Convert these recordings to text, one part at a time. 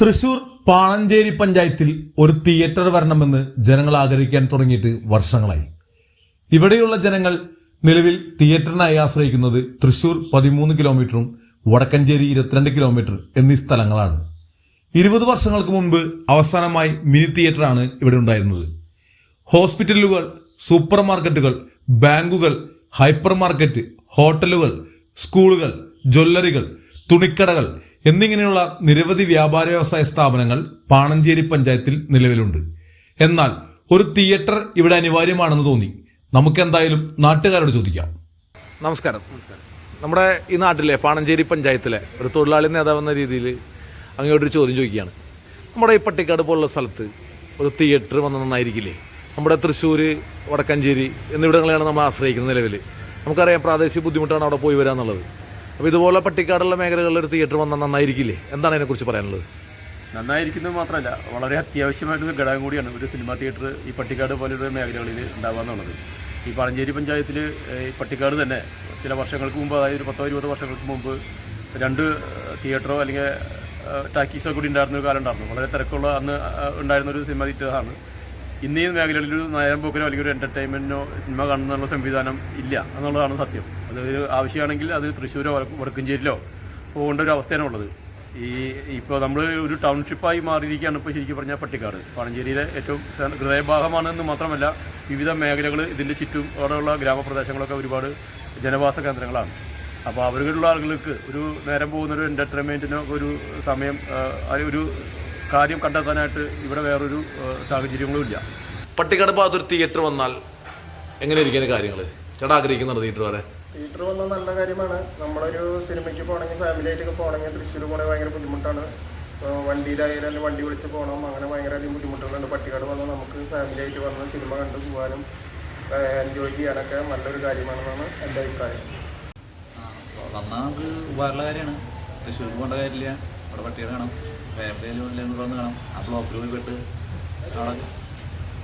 തൃശൂർ പാളഞ്ചേരി പഞ്ചായത്തിൽ ഒരു തിയേറ്റർ വരണമെന്ന് ജനങ്ങൾ ആഗ്രഹിക്കാൻ തുടങ്ങിയിട്ട് വർഷങ്ങളായി. ഇവിടെയുള്ള ജനങ്ങൾ നിലവിൽ തിയേറ്ററിനായി ആശ്രയിക്കുന്നത് തൃശൂർ പതിമൂന്ന് കിലോമീറ്ററും വടക്കഞ്ചേരി ഇരുപത്തിരണ്ട് കിലോമീറ്റർ എന്നീ സ്ഥലങ്ങളാണ്. ഇരുപത് വർഷങ്ങൾക്ക് മുൻപ് അവസാനമായി മിനി തിയേറ്ററാണ് ഇവിടെ ഉണ്ടായിരുന്നത്. ഹോസ്പിറ്റലുകൾ സൂപ്പർ മാർക്കറ്റുകൾ ബാങ്കുകൾ ഹൈപ്പർ മാർക്കറ്റ് ഹോട്ടലുകൾ സ്കൂളുകൾ ജ്വല്ലറികൾ തുണിക്കടകൾ എന്നിങ്ങനെയുള്ള നിരവധി വ്യാപാര വ്യവസായ സ്ഥാപനങ്ങൾ പാണഞ്ചേരി പഞ്ചായത്തിൽ നിലവിലുണ്ട്. എന്നാൽ ഒരു തിയേറ്റർ ഇവിടെ അനിവാര്യമാണെന്ന് തോന്നി. നമുക്കെന്തായാലും നാട്ടുകാരോട് ചോദിക്കാം. നമസ്കാരം. നമ്മുടെ ഈ നാട്ടിലെ പാണഞ്ചേരി പഞ്ചായത്തിലെ ഒരു തൊഴിലാളി നേതാവെന്ന രീതിയിൽ അങ്ങോട്ടൊരു ചോദ്യം ചോദിക്കുകയാണ്. നമ്മുടെ ഈ പട്ടിക്കാട് പോലുള്ള സ്ഥലത്ത് ഒരു തിയേറ്റർ വന്ന നന്നായിരിക്കില്ലേ? നമ്മുടെ തൃശ്ശൂർ വടക്കഞ്ചേരി എന്നിവിടങ്ങളെയാണ് നമ്മൾ ആശ്രയിക്കുന്നത് നിലവിൽ നമുക്കറിയാം പ്രാദേശിക ബുദ്ധിമുട്ടാണ് അവിടെ പോയി വരിക എന്നുള്ളത് അപ്പോൾ ഇതുപോലെ പട്ടിക്കാടുള്ള മേഖലകളിൽ ഒരു തിയേറ്റർ വന്നാൽ നന്നായിരിക്കില്ലേ? എന്താണ് അതിനെക്കുറിച്ച് പറയാനുള്ളത്? നന്നായിരിക്കുന്നത് മാത്രമല്ല വളരെ അത്യാവശ്യമായിട്ടൊരു ഘടകം കൂടിയാണ് ഒരു സിനിമാ തിയേറ്റർ ഈ പട്ടിക്കാട് പോലെയുള്ള മേഖലകളിൽ ഉണ്ടാവാന്നുള്ളത് ഈ പഴഞ്ചേരി പഞ്ചായത്തിൽ ഈ പട്ടിക്കാട് തന്നെ ചില വർഷങ്ങൾക്ക് മുമ്പ് അതായത് ഒരു പത്തോ ഇരുപതോ വർഷങ്ങൾക്ക് മുമ്പ് രണ്ട് തിയേറ്ററോ അല്ലെങ്കിൽ ടാക്കീസോ കൂടി ഉണ്ടായിരുന്ന ഒരു കാലം ഉണ്ടായിരുന്നു. വളരെ തിരക്കുള്ള അന്ന് ഉണ്ടായിരുന്ന ഒരു സിനിമ തിയേറ്ററാണ് ഇന്ന് മേഖലകളിൽ ഒരു നേരം പോക്കിനോ അല്ലെങ്കിൽ ഒരു എന്റർടൈൻമെന്റിനോ സിനിമ കാണുന്നുള്ള സംവിധാനം ഇല്ല എന്നുള്ളതാണ് സത്യം. അത് ഒരു ആവശ്യമാണെങ്കിൽ അത് തൃശ്ശൂരോ വടക്കുംചേരിയിലോ പോകേണ്ട ഒരു അവസ്ഥയാണ് ഉള്ളത്. ഈ ഇപ്പോൾ നമ്മൾ ഒരു ടൗൺഷിപ്പായി മാറിയിരിക്കുകയാണ് ഇപ്പോൾ ശരിക്കും പറഞ്ഞാൽ പട്ടിക്കാട്. പഴഞ്ചേരിയിലെ ഏറ്റവും ഹൃദയഭാഗമാണെന്ന് മാത്രമല്ല വിവിധ മേഖലകൾ ഇതിന്റെ ചുറ്റും അവിടെയുള്ള ഗ്രാമപ്രദേശങ്ങളൊക്കെ ഒരുപാട് ജനവാസ കേന്ദ്രങ്ങളാണ്. അപ്പോൾ അവരിലുള്ള ആളുകൾക്ക് ഒരു നേരം പോകുന്ന ഒരു ഒരു സമയം ഒരു കാര്യം കണ്ടെത്താനായിട്ട് ഇവിടെ വേറൊരു സാഹചര്യങ്ങളും ഇല്ല. പട്ടിക്കടപ്പ് ഒരു തിയേറ്റർ വന്നാൽ എങ്ങനെ ഇരിക്കുന്ന കാര്യങ്ങൾ ചേട്ടാ ആഗ്രഹിക്കുന്നുണ്ട് തിയേറ്റർ വരെ? തിയേറ്റർ വന്നാൽ നല്ല കാര്യമാണ്. നമ്മളൊരു സിനിമയ്ക്ക് പോകണമെങ്കിൽ ഫാമിലി ആയിട്ടൊക്കെ പോകണമെങ്കിൽ തൃശ്ശൂർ പോകണമെങ്കിൽ ഭയങ്കര ബുദ്ധിമുട്ടാണ്. വണ്ടിയിലായാലും അല്ലെങ്കിൽ വണ്ടി വിളിച്ച് പോകണം. അങ്ങനെ ഭയങ്കര അധികം ബുദ്ധിമുട്ടുകളുണ്ട്. പട്ടിക്കാട് വന്നാൽ നമുക്ക് ഫാമിലി ആയിട്ട് വന്ന് സിനിമ കണ്ടു പോകാനും എൻജോയ് ചെയ്യാനൊക്കെ നല്ലൊരു കാര്യമാണെന്നാണ് എന്റെ അഭിപ്രായം. വന്നാൽ നമുക്ക് ഉപകാരമുള്ള കാര്യമാണ്. തൃശ്ശൂർക്ക് പോകേണ്ട കാര്യമില്ല. അവിടെ പട്ടികൾ കാണാം. ഫാമിലിയിൽ വന്ന് കാണാം. ആ ബ്ലോക്കിൽ പോയി പെട്ട് അവിടെ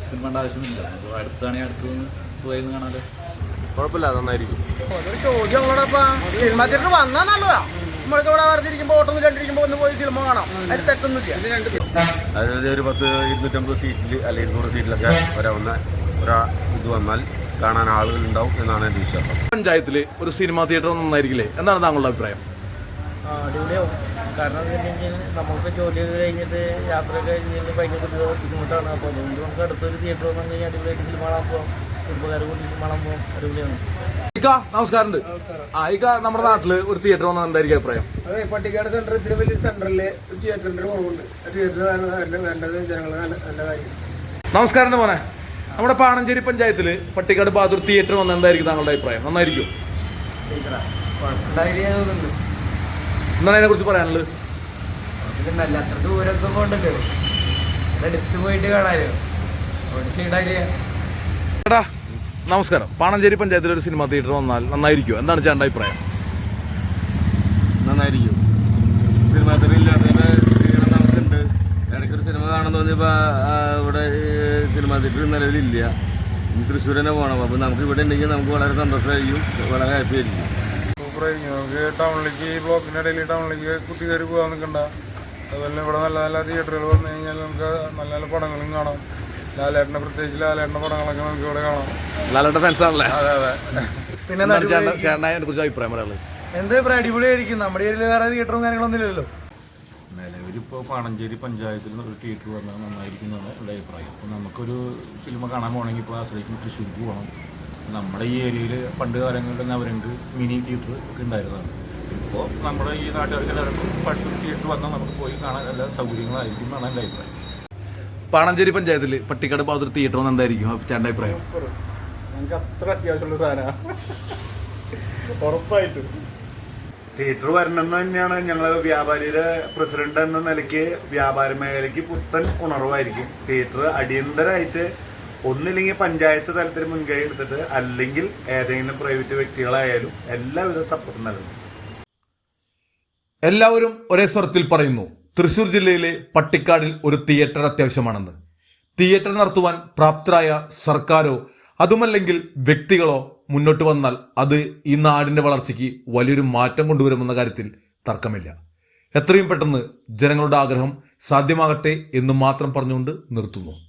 സിനിമേണ്ട ആവശ്യമില്ല നമുക്ക് അടുത്താണെങ്കിൽ അടുത്ത് നിന്ന് സുഖമായിരുന്നു കാണാമല്ലോ കുഴപ്പമില്ല നന്നായിരിക്കും. അതൊരു ചോദ്യം ഉള്ളടപ്പാ സിനിമ തിയേറ്റർ വന്നാൽ നല്ലതാ. നമ്മൾക്ക് ഇവിടെ വെറുതെ ഓട്ടം കണ്ടിരിക്കുമ്പോൾ ഒന്ന് പോയി സിനിമ കാണാം. അതിൽ തെറ്റൊന്നുമില്ല. അതായത് ഒരു പത്ത് ഇരുന്നൂറ്റമ്പത് സീറ്റിൽ അല്ലെങ്കിൽ ഇരുന്നൂറ് സീറ്റിലൊക്കെ വരാവുന്ന ഒരാ ഇത് വന്നാൽ കാണാൻ ആളുകൾ ഉണ്ടാവും എന്നാണ് എന്റെ വിശ്വാസം. പഞ്ചായത്തിൽ ഒരു സിനിമാ തിയേറ്റർ നന്നായിരിക്കില്ലേ? എന്താണ് താങ്കളുടെ അഭിപ്രായം? അടിപൊളിയാവും. കാരണം എന്ന് വെച്ചിട്ടുണ്ടെങ്കിൽ നമുക്ക് ജോലി കഴിഞ്ഞിട്ട് യാത്ര കഴിഞ്ഞ് ഭയങ്കര ബുദ്ധി- ബുദ്ധിമുട്ടാണ്. അപ്പോൾ അതുകൊണ്ട് നമുക്ക് അടുത്തൊരു തിയേറ്റർ വന്നു കഴിഞ്ഞാൽ അടിപൊളിയായിട്ട് സിനിമ കാണാൻ പോകാം കുടുംബക്കാരെ കൂടി സിനിമ കാണാൻ പോകാം അടിപൊളിയാണ്. നമസ്കാരം ആ ഇക്ക നമ്മുടെ നാട്ടിൽ ഒരു തിയേറ്റർ വന്നാൽ എന്തായിരിക്കും അഭിപ്രായം? അതെ പട്ടിക്കാട് സെന്ററിൽ ഇത്തിരി വലിയ സെന്ററിൽ തിയേറ്ററിന്റെ കുറവുണ്ട് തിയേറ്റർ വേണ്ടത് ജനങ്ങൾ നല്ല കാര്യം. നമസ്കാരം മോനെ. നമ്മുടെ പാണഞ്ചേരി പഞ്ചായത്തിൽ പട്ടിക്കാട് ബാദൂർ തിയേറ്റർ വന്നാൽ എന്തായിരിക്കും താങ്കളുടെ അഭിപ്രായം? നന്നായിരിക്കും? എന്താണ് അതിനെ കുറിച്ച് പറയാനുള്ളത്? നല്ല അത്ര ദൂരമൊക്കെ പോകണ്ടല്ലോ അടുത്ത് പോയിട്ട് കാണാലോ. ചേട്ടാ നമസ്കാരം. പാണഞ്ചേരി പഞ്ചായത്തിൽ ഒരു സിനിമ തിയേറ്റർ വന്നാൽ നന്നായിരിക്കും എന്താണ് ചേട്ടന്റെ അഭിപ്രായം? നന്നായിരിക്കും. സിനിമ തിയേറ്റർ ഇടയ്ക്കൊരു സിനിമ കാണാൻ തോന്നിയപ്പോൾ ഇവിടെ സിനിമ തിയേറ്റർ നിലവിലില്ല. തൃശ്ശൂരനെ തൃശ്ശൂർ തന്നെ പോകണം. അപ്പോൾ നമുക്ക് ഇവിടെ ഉണ്ടെങ്കിൽ നമുക്ക് വളരെ സന്തോഷമായിരിക്കും. വളരെ ഹാപ്പി ആയിരിക്കും. സൂപ്പറായിരിക്കും നമുക്ക് ടൗണിലേക്ക് ബ്ലോക്കിന്റെ ഇടയിൽ ടൗണിലേക്ക് കുത്തി കയറി പോകാൻ നിൽക്കണ്ട. അതുപോലെ ഇവിടെ നല്ല നല്ല തിയേറ്ററുകൾ വന്നു കഴിഞ്ഞാൽ നമുക്ക് നല്ല നല്ല പടങ്ങളും കാണാം. ലാലേട്ടന്റെ പ്രത്യേകിച്ച് ലാലേട്ടന്റെ പടങ്ങളൊക്കെ നമുക്ക് ഇവിടെ കാണാം. ലാലേട്ട ഫാൻസ് ആണല്ലേ? അതെ അതെ. പിന്നെ ചേട്ടനെ കുറിച്ച് അഭിപ്രായം പറയാനുള്ളത്? എന്താ ഇപ്പം അടിപൊളിയായിരിക്കും. നമ്മുടെ ഏരിയയിൽ വേറെ തിയേറ്ററും കാര്യങ്ങളൊന്നും ഇല്ലല്ലോ. നിലവിലിപ്പോൾ പാണഞ്ചേരി പഞ്ചായത്തിൽ നിന്ന് ഒരു തിയേറ്റർ വന്നാൽ നന്നായിരിക്കുന്നതാണ് എന്റെ അഭിപ്രായം. അപ്പോൾ നമുക്കൊരു സിനിമ കാണാൻ പോകണമെങ്കിൽ ഇപ്പോൾ ആശ്രയിക്കും തൃശ്ശൂർക്ക് പോകണം. നമ്മുടെ ഈ ഏരിയയിൽ പണ്ട് കാലങ്ങളിൽ നവരങ്ക് മിനി തിയേറ്റർ ഒക്കെ ഉണ്ടായിരുന്നതാണ്. ഇപ്പോൾ നമ്മുടെ ഈ നാട്ടുകാർക്ക് എല്ലാവർക്കും പണ്ട് തിയേറ്റർ വന്നാൽ നമുക്ക് പോയി കാണാൻ എല്ലാ സൗകര്യങ്ങളായിരിക്കും എന്നാണ് എന്റെ അഭിപ്രായം. പാണഞ്ചേരി പഞ്ചായത്തിൽ പട്ടിക്കാട് ഭാഗത്ത് തിയേറ്റർ വന്നാൽ എന്തായിരിക്കും ചേട്ടന്റെ അഭിപ്രായം? നമുക്ക് അത്ര അത്യാവശ്യമുള്ള സാധനമാണ് ഉറപ്പായിട്ടും. തിയേറ്റർ വരണം എന്ന് തന്നെയാണ് ഞങ്ങൾ വ്യാപാരിയുടെ പ്രസിഡന്റ് എന്ന നിലയ്ക്ക് വ്യാപാര മേഖലയ്ക്ക് പുത്തൻ ഉണർവായിരിക്കും. തിയേറ്റർ അടിയന്തരമായിട്ട് ഒന്നില്ലെങ്കിൽ പഞ്ചായത്ത് തലത്തിൽ മുൻകൈ എടുത്തിട്ട് അല്ലെങ്കിൽ ഏതെങ്കിലും പ്രൈവറ്റ് വ്യക്തികളായാലും എല്ലാവിധ സപ്പോർട്ടും നൽകുന്നു എല്ലാവരും ഒരേ സ്വരത്തിൽ പറയുന്നു തൃശൂർ ജില്ലയിലെ പട്ടിക്കാടിൽ ഒരു തിയേറ്റർ അത്യാവശ്യമാണെന്ന്. തിയേറ്റർ നടത്തുവാൻ പ്രാപ്തരായ സർക്കാരോ അതുമല്ലെങ്കിൽ വ്യക്തികളോ മുന്നോട്ട് വന്നാൽ അത് ഈ നാടിന്റെ വളർച്ചയ്ക്ക് വലിയൊരു മാറ്റം കൊണ്ടുവരുമെന്ന കാര്യത്തിൽ തർക്കമില്ല. എത്രയും പെട്ടെന്ന് ജനങ്ങളുടെ ആഗ്രഹം സാധ്യമാകട്ടെ എന്ന് മാത്രം പറഞ്ഞുകൊണ്ട് നിർത്തുന്നു.